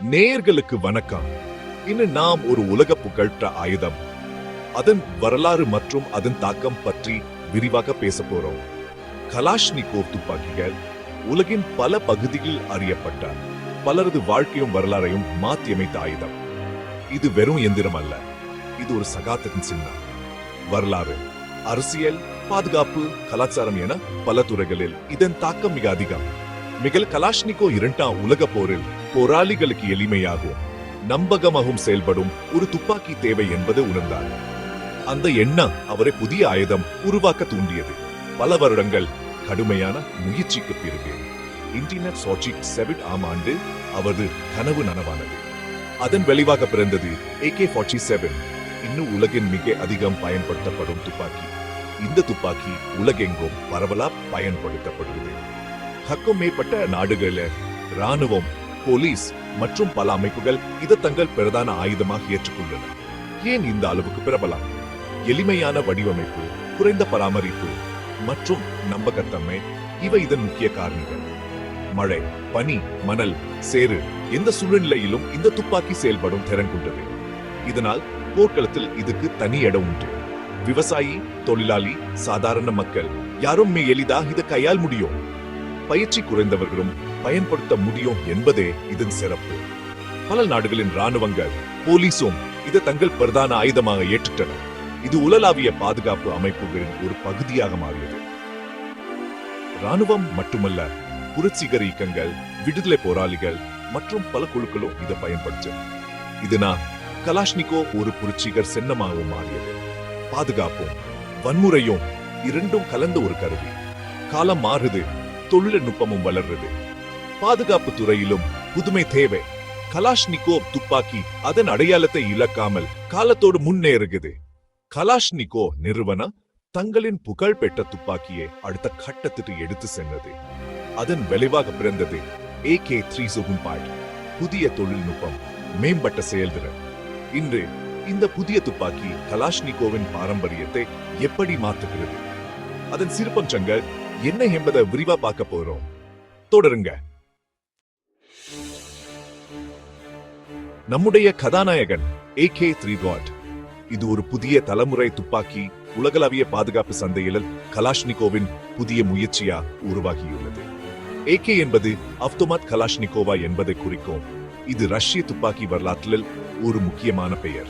நேர்களுக்கு வணக்கம். இன்று நாம் ஒரு உலக புகழ்பெற்ற ஆயுதம். அதன் வரலாறு மற்றும் அதன் தாக்கம் பற்றி விரிவாக பேச போறோம். கலாஷ்னிகோவ் துப்பாக்கிகள் உலகின் பல பகுதிகளில் அறியப்பட்ட பலரது வாழ்க்கையும் வரலாறையும் மாற்றியமைத்த ஆயுதம். இது வெறும் எந்திரம் அல்ல. இது ஒரு சகாத்தின் சின்னம். வரலாறு அரசியல் பாதுகாப்பு கலாச்சாரம் என பல துறைகளில் இதன் தாக்கம் மிக அதிகம். மிகல் கலாஷ்னிகோ இரண்டாம் உலக போரில் போராளிகளுக்கு எளிமையாகவும் நம்பகமாகவும் செயல்படும் ஒரு துப்பாக்கி தேவை என்பது உணர்ந்தார். அந்த எண்ணம் அவரை புதிய ஆயுதம் உருவாக்க தூண்டியது. பல வருடங்கள் கடுமையான முயற்சிக்கு பிறகு இன்டினெட் சாட்சிக் செவிட் ஆம் ஆண்டு அவரது கனவு நனவானது. அதன் விளைவாக பிறந்தது ஏகே ஃபார்ட்டி செவன் இன்னும் உலகின் மிக அதிகம் பயன்படுத்தப்படும் துப்பாக்கி. இந்த துப்பாக்கி உலகெங்கும் பரவலா பயன்படுத்தப்படுகிறது. ஹக்கம் மேற்பட்ட நாடுகளில் ராணுவம் போலீஸ் மற்றும் பல அமைப்புகள் இதை தங்கள் பிரதான ஆயுதமாக ஏற்றுக்கொண்டன. ஏன் இந்த அளவுக்கு பிரபலம்? எளிமையான வடிவமைப்பு குறைந்த பராமரிப்பு மற்றும் நம்பகத்தன்மை இவை இதன் முக்கிய காரணிகள். மழை பனி மணல் சேறு எந்த சூழ்நிலையிலும் இந்த துப்பாக்கி செயல்படும் திறன் கொண்டது. இதனால் போர்க்களத்தில் இதுக்கு தனி இடம் உண்டு. விவசாயி தொழிலாளி சாதாரண மக்கள் யாரும் எளிதாக இதை கையால் முடியும். பயிற்சி குறைந்தவர்களும் பயன்படுத்த முடியும் என்பதே இதன் சிறப்பு. பல நாடுகளின் ராணுவங்கள் போலீஸும் இதை தங்கள் பிரதான ஆயுதமாக ஏற்றுட்டன. இது உலலாவிய பாதுகாப்பு அமைப்புகளின் ஒரு பகுதியாக மாறியது. ராணுவம் மட்டுமல்ல புரட்சிகர இயக்கங்கள் விடுதலை போராளிகள் மற்றும் பல குழுக்களும் இதை பயன்படுத்தும் இதனால் கலாஷ்னிகோ ஒரு புரட்சிகர் சின்னமாகவும் மாறியது. பாதுகாப்பும் வன்முறையும் இரண்டும் கலந்த ஒரு கருவி. காலம் மாறுது தொழில்நுட்பமும் வளர்றது. பாதுகாப்பு துறையிலும் புதுமை தேவை. கலாஷ்னிகோவ் துப்பாக்கி அதன் அடையாளத்தை இழக்காமல் காலத்தோடு முன்னேறுகிறது. கலாஷ்னிகோ நிறுவனம் தங்களின் புகழ்பெற்ற துப்பாக்கியை அடுத்த கட்டத்துக்கு எடுத்து சென்றது. அதன் விளைவாக பிறந்தது ஏ கே த்ரீ புதிய தொழில்நுட்பம் மேம்பட்ட செயல்திறன். இன்று இந்த புதிய துப்பாக்கி கலாஷ்னிகோவின் பாரம்பரியத்தை எப்படி மாற்றுகிறது? அதன் சிறப்பம்சங்கள் என்ன என்பதை விரிவா பார்க்க போறோம். தொடருங்க. நம்முடைய கதாநாயகன் ஏ கே த்ரீ இது ஒரு புதிய தலைமுறை துப்பாக்கி உலகளாவிய பாதுகாப்பு சந்தையில் கலாஷ்னிகோவின் புதிய முயற்சியா உருவாகியுள்ளது. ஏகே என்பது அப்தோமாத் கலாஷ்னிகோவா என்பதை குறிக்கும். இது ரஷ்ய துப்பாக்கி வரலாற்றில் ஒரு முக்கியமான பெயர்.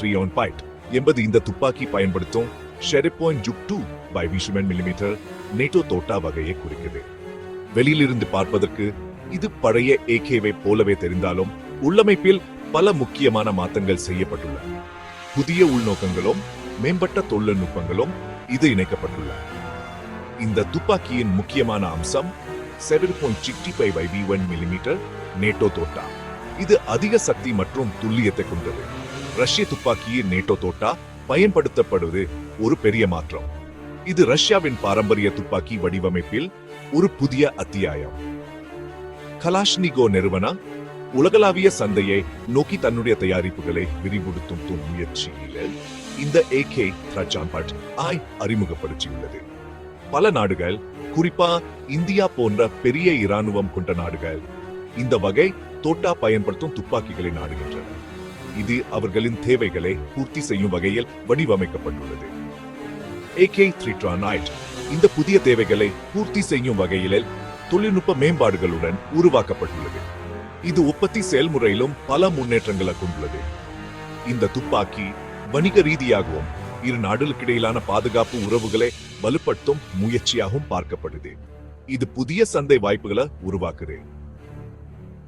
த்ரீ ஒன் பாயிண்ட் என்பது இந்த துப்பாக்கி பயன்படுத்தும் ஷெரிப் ஜுக் டூ பை விஷுமென் மில்லிமீட்டர் நேட்டோ தோட்டா வகையை குறிக்குது. வெளியிலிருந்து பார்ப்பதற்கு இது பழைய ஏகேவை போலவே தெரிந்தாலும் உள்ளமைப்பில் பல முக்கியமான மாற்றங்கள் செய்யப்பட்டுள்ளன. புதிய உள்நோக்கங்களும் மேம்பட்ட தொழில்நுட்பங்களும் இது இணைக்கப்பட்டுள்ள இந்த துப்பாக்கியின் முக்கியமான அம்சம் seven point sixty five by one millimetre NATO தோட்டா. இது அதிக சக்தி மற்றும் துல்லியத்தை கொண்டது. ரஷ்ய துப்பாக்கியின் நேட்டோ தோட்டா பயன்படுத்தப்படுவது ஒரு பெரிய மாற்றம். இது ரஷ்யாவின் பாரம்பரிய துப்பாக்கி வடிவமைப்பில் ஒரு புதிய அத்தியாயம். கலாஷ்னிகோ நிறுவனம் உலகளாவிய சந்தையை நோக்கி தன்னுடைய தயாரிப்புகளை விரிவுபடுத்தும் முயற்சியில் இந்த ஏகே பட் ஆய் அறிமுகப்படுத்தியுள்ளது. பல நாடுகள் குறிப்பா இந்தியா போன்ற பெரிய இராணுவம் கொண்ட நாடுகள் இந்த வகை தோட்டா பயன்படுத்தும் துப்பாக்கிகளை நாடுகின்றன. இது அவர்களின் தேவைகளை பூர்த்தி செய்யும் வகையில் வடிவமைக்கப்பட்டுள்ளது. ஏகே த்ரீ இந்த புதிய தேவைகளை பூர்த்தி செய்யும் வகையில் தொழில்நுட்ப மேம்பாடுகளுடன் உருவாக்கப்பட்டுள்ளது. இது உற்பத்தி செயல்முறையிலும் பல முன்னேற்றங்களை கொண்டுள்ளது. இந்த துப்பாக்கி வணிக ரீதியாகவும் இரு நாடுகளுக்கிடையிலான பாதுகாப்பு உறவுகளை வலுப்படுத்தும் முயற்சியாகவும் பார்க்கப்படுது. இது புதிய சந்தை வாய்ப்புகளை உருவாக்குது.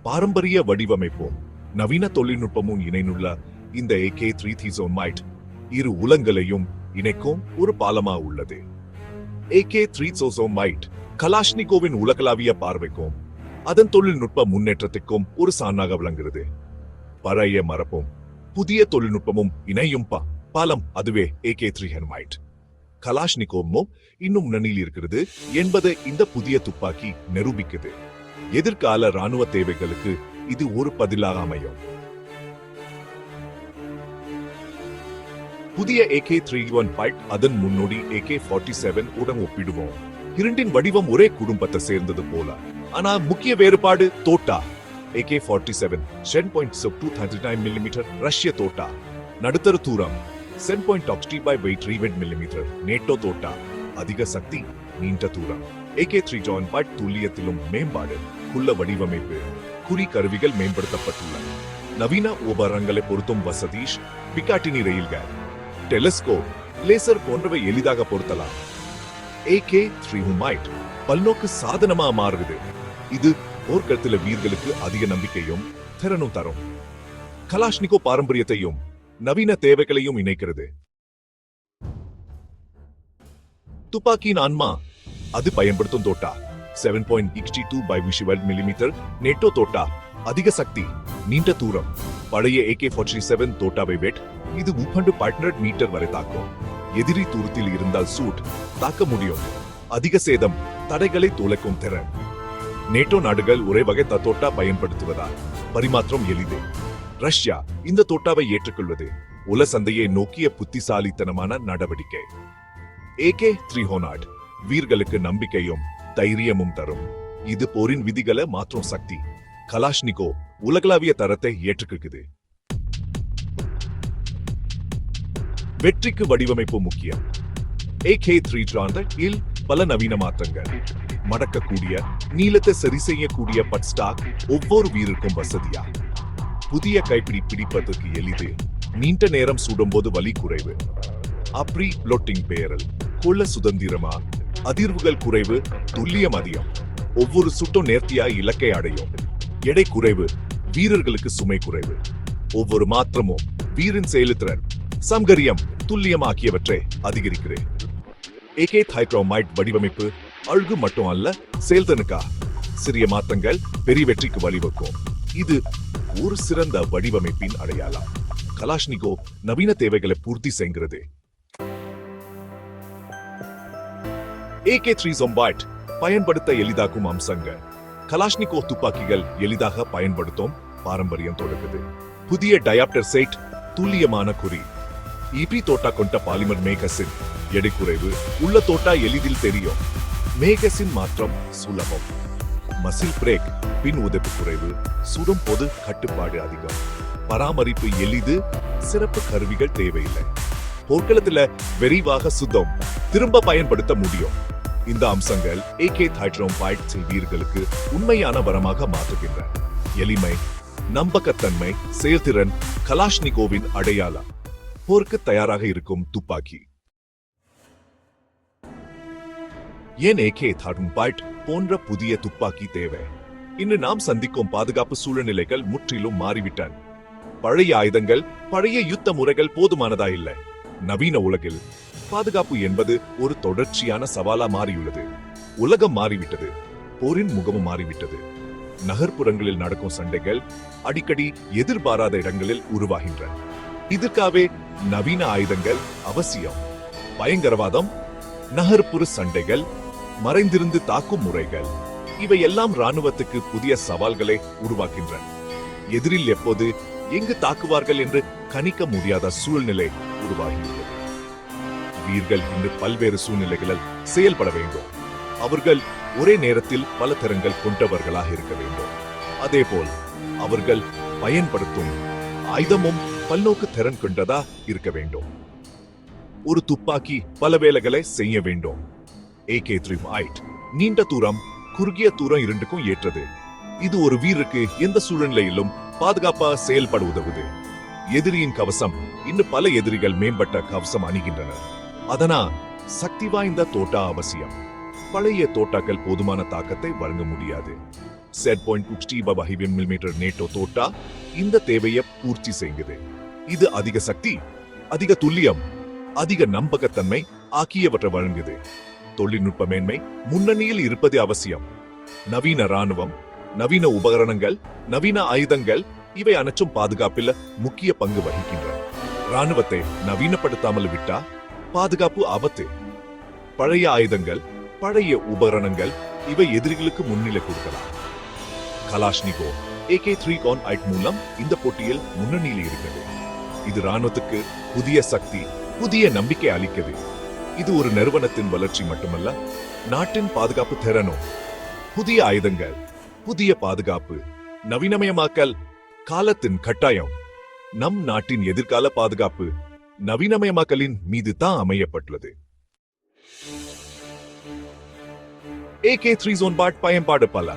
பாரம்பரிய வடிவமைப்பும் நவீன தொழில்நுட்பமும் இணைந்துள்ள இந்த ஏகே த்ரீ மைட் இரு உலங்களையும் இணைக்கும் ஒரு பாலமா உள்ளது. ஏகே த்ரீ மைட் கலாஷ்னிகோவின் உலகளாவிய பார்வைக்கும் அதன் தொழில்நுட்ப முன்னேற்றத்திற்கும் ஒரு சான்னாக விளங்குகிறது. பழைய மரப்பும் புதிய தொழில்நுட்பமும் இணையும் பா பாலம் அதுவே ஏ கே த்ரீ ஹெர்மைட் கலாஷ்னிகோமும் இன்னும் நனியில் இருக்கிறது என்பதை இந்த புதிய துப்பாக்கி நிரூபிக்குது. எதிர்கால ராணுவ தேவைகளுக்கு இது ஒரு பதிலாக அமையும். புதிய ஏகே த்ரீ ஒன் பைட் அதன் முன்னோடி ஏகே ஃபார்ட்டி செவன் உடன் ஒப்பிடுவோம். இரண்டின் வடிவம் ஒரே குடும்பத்தை சேர்ந்தது போல. ஆனா முக்கிய வேறுபாடு தோட்டா. AK forty seven seven point sub two thirty nine millimetre ரஷ்ய தோட்டா. நடுத்தர தூரம் சென் பாயிண்ட் ஆக்ஸ்டி பை வெயிட் த்ரீ மில்லிமீட்டர் நேட்டோ தோட்டா. அதிக சக்தி நீண்ட தூரம். ஏகே த்ரீ ஜான் பட் துல்லியத்திலும் மேம்பாடு குள்ள வடிவமைப்பு. குறி கருவிகள் மேம்படுத்தப்பட்டுள்ளன. நவீன உபகரணங்களை பொருத்தும் வசதீஷ் பிகாட்டினி ரயில்கள் டெலிஸ்கோப் லேசர் போன்றவை எளிதாக பொருத்தலாம். ஏகே த்ரீ ஹுமைட் பல்நோக்கு சாதனமா மாறுது. இது போர்க்களத்தில வீர்களுக்கு அதிக நம்பிக்கையும் திறனும் தரும். கலாஷ்னிகோ பாரம்பரியத்தையும் நவீன தேவைகளையும் இணைக்கிறது. துப்பாக்கியின் ஆன்மா அது பயன்படுத்தும் தோட்டா. Seven point sixty two by visual millimetre NATO தோட்டா. அதிக சக்தி நீண்ட தூரம். பழைய ஏகே ஃபார்ட்டி செவன் தோட்டாவை வெட் இது முப்பண்டு பன்னெண்டு மீட்டர் வரை தாக்கும். எதிரி தூரத்தில் இருந்தால் சூட் தாக்க முடியும். அதிக சேதம் தடைகளை துளைக்கும் திறன். நேட்டோ நாடுகள் ஒரே வகை தத்தோட்டா பயன்படுத்துவதால் பரிமாற்றம் எளிது. ரஷ்யா இந்த தோட்டாவை ஏற்றுக்கொள்வது உல சந்தையை நோக்கிய புத்திசாலித்தனமான நடவடிக்கை. ஏகே த்ரீ ஹோனாட் வீர்களுக்கு நம்பிக்கையும் தைரியமும் தரும். இது போரின் விதிகளை மாற்றும் சக்தி. கலாஷ்னிகோ உலகளாவிய தரத்தை ஏற்றுக்குது வெற்றிக்கு வடிவமைப்பு முக்கியம். ஏகே த்ரீ இல் பல நவீன மாற்றங்கள். மடக்கக்கூடிய நீளத்தை சரி செய்யக்கூடிய பட் ஸ்டாக் ஒவ்வொரு வீருக்கும் வசதியா? புதிய கைப்பிடி பிடிப்பதற்கு எளிது. நீண்ட நேரம் சுடும்போது வலி குறைவு. அப்ரி லொட்டிங் பேரல் கொள்ள சுதந்திரமா? அதிர்வுகள் குறைவு துல்லியம் அதிகம். ஒவ்வொரு சுட்டும் நேர்த்தியா இலக்கை அடையும். எடை குறைவு வீரர்களுக்கு சுமை குறைவு. ஒவ்வொரு மாற்றமும் வீரின் செயலுத்திறன். சங்கரியம் துல்லியம் ஆகியவற்றை அதிகரிக்கிறேன். ஏகே ஹைட்ரோமைட் வடிவமைப்பு அழகு மட்டும் அல்ல செயல்தனுக்கா சிறிய மாற்றங்கள் பெரிய வெற்றிக்கு வழிவகுக்கும். இது ஒரு சிறந்த வடிவமைப்பின் அடையாளம். கலாஷ்னிகோ நவீன தேவைகளை பூர்த்தி செய்கிறது. ஏகே த்ரீ ஜொம்பாய்ட் பயன்படுத்த எளிதாக்கும் அம்சங்கள். கலாஷ்னிகோ துப்பாக்கிகள் எளிதாக பயன்படுத்தும் பாரம்பரியம் தொடங்குது புதிய டயாப்டர் செட் துல்லியமான குறி. இபி தோட்டா கொண்ட பாலிமர் மேகசின் எடை குறைவு உள்ள தோட்டா எளிதில் தெரியும். மேகசின் மாற்றம் சுலபம். மசில் பிரேக் பின் உதவி குறைவு சுடும் போது கட்டுப்பாடு அதிகம். பராமரிப்பு எளிது சிறப்பு கருவிகள் தேவையில்லை. போர்க்களத்துல விரைவாக சுத்தம் திரும்ப பயன்படுத்த முடியும். இந்த அம்சங்கள் ஏகே ஹைட்ரோம்பைட் வீரர்களுக்கு உண்மையான வரமாக மாற்றுகின்றன. எளிமை நம்பகத்தன்மை செயல்திறன் கலாஷ்னிகோவின் அடையாளம். போருக்கு தயாராக இருக்கும் துப்பாக்கி. ஏன் ஏகே தார்ம்பைட் போன்ற புதிய துப்பாக்கி தேவை? இன்று நாம் சந்திக்கும் பாதுகாப்பு சூழ்நிலைகள் முற்றிலும் மாறிவிட்டன. பழைய ஆயுதங்கள் பழைய யுத்த முறைகள் போதுமானதா இல்லை? நவீன உலகில் பாதுகாப்பு என்பது ஒரு தொடர்ச்சியான சவாலா மாறியுள்ளது. உலகம் மாறிவிட்டது. போரின் முகமும் மாறிவிட்டது. நகர்ப்புறங்களில் நடக்கும் சண்டைகள் அடிக்கடி எதிர்பாராத இடங்களில் உருவாகின்றன. இதற்காகவே நவீன ஆயுதங்கள் அவசியம். பயங்கரவாதம் நகர்ப்புற சண்டைகள் மறைந்திருந்து தாக்கும் முறைகள். இவை எல்லாம் ராணுவத்துக்கு புதிய சவால்களை உருவாக்கின்றன. எதிரில் எப்போது எங்கு தாக்குவார்கள் என்று கணிக்க முடியாத சூழ்நிலை உருவாகியுள்ளது வீர்கள் இன்று பல்வேறு சூழ்நிலைகளில் செயல்பட வேண்டும். அவர்கள் ஒரே நேரத்தில் பல திறன்கள் கொண்டவர்களாக இருக்க வேண்டும். அதேபோல் அவர்கள் பயன்படுத்தும் ஆயுதமும் பல்நோக்கு திறன் கொண்டதா இருக்க வேண்டும். ஒரு துப்பாக்கி பல வேலைகளை செய்ய வேண்டும். ஏகே த்ரீ ஐட் நீண்ட தூரம் குறுகிய தூரம் இரண்டுக்கும் ஏற்றது. இது ஒரு வீரருக்கு எந்த சூழ்நிலையிலும் பாதுகாப்பா செயல்பட உதவுது. எதிரியின் கவசம் இன்னும் பல எதிரிகள் மேம்பட்ட கவசம் அணுகின்றனர் அதனால் சக்தி வாய்ந்த தோட்டா அவசியம். பழைய தோட்டாக்கள் போதுமான தாக்கத்தை வழங்க முடியாது. செட் பாயிண்ட் சிக்ஸ்டி வகை மில்லிமீட்டர் நேட்டோ தோட்டா இந்த தேவையை பூர்த்தி செய்யுது இது அதிக சக்தி அதிக துல்லியம் அதிக நம்பகத்தன்மை ஆகியவற்றை வழங்குது. தொழில்நுட்ப மேன்மை முன்னணியில் இருப்பது அவசியம். நவீன ராணுவம் நவீன உபகரணங்கள் நவீன ஆயுதங்கள் இவை அனைத்தும் பாதுகாப்பில் முக்கிய பங்கு வகிக்கின்றன. ராணுவத்தை நவீனப்படுத்தாமல் விட்டா பாதுகாப்பு ஆபத்து. பழைய ஆயுதங்கள் பழைய உபகரணங்கள் இவை எதிரிகளுக்கு முன்னிலை கொடுக்கலாம். கலாஷ்னிகோ ஏகே த்ரீ கான் ஐட் மூலம் இந்த போட்டியில் முன்னணியில் இருக்கிறது. இது ராணுவத்துக்கு புதிய சக்தி புதிய நம்பிக்கை அளிக்கிறது இது ஒரு நிறுவனத்தின் வளர்ச்சி மட்டுமல்ல நாட்டின் பாதுகாப்பு திறனும். புதிய ஆயுதங்கள் புதிய பாதுகாப்பு நவீனமயமாக்கல் காலத்தின் கட்டாயம். நம் நாட்டின் எதிர்கால பாதுகாப்பு நவீனமயமாக்கலின் மீது தான் அமையப்பட்டுள்ளது. ஏகே த்ரீ ஜோன் பாட் பயன்பாடு பல.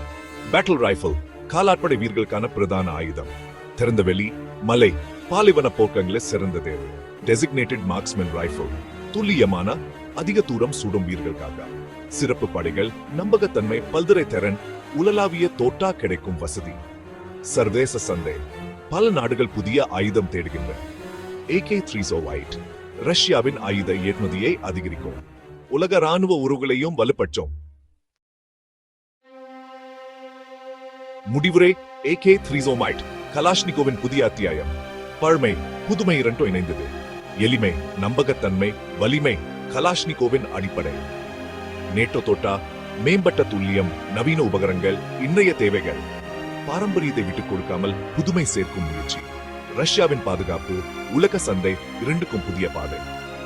பேட்டில் ரைஃபிள் காலாட்படை வீரர்களுக்கான பிரதான ஆயுதம். திறந்தவெளி மலை பாலைவன போக்கங்களில் சிறந்தது டெசிக்னேட்டட் மார்க்ஸ்மென் ரைஃபிள் துல்லியமான அதிக தூரம் சுடும் வீரர்களுக்காக. சிறப்பு படைகள் நம்பகத்தன்மை பல்துறை திறன் உலலாவிய தோட்டா கிடைக்கும் வசதி. சர்வதேச சந்தை பல நாடுகள் புதிய ஆயுதம் தேடுகின்றன. ஏகே த்ரீ ஒயிட் ரஷ்யாவின் ஆயுத ஏற்றுமதியை அதிகரிக்கும். உலக ராணுவ உறவுகளையும் வலுப்பற்றோம். முடிவுரை ஏகே த்ரீசோமைட் oh கலாஷ்னிகோவின் புதிய அத்தியாயம். பழமை புதுமை இரண்டும் இணைந்தது. எளிமை நம்பகத்தன்மை வலிமை கலாஷ்னிகோவின் அடிப்படை. நேட்டோ தோட்டா மேம்பட்ட துல்லியம் நவீன உபகரணங்கள் இன்றைய தேவைகள். பாரம்பரியத்தை விட்டுக் கொடுக்காமல் புதுமை சேர்க்கும் முயற்சி. ரஷ்யாவின் பாதுகாப்பு உலக சந்தை இரண்டுக்கும் புதிய பாதை.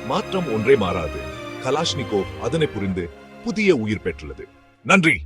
மாற்றம் ஒன்றே மாறாது. கலாஷ்னிகோ அதனை புரிந்து புதிய உயிர் பெற்றுள்ளது. நன்றி!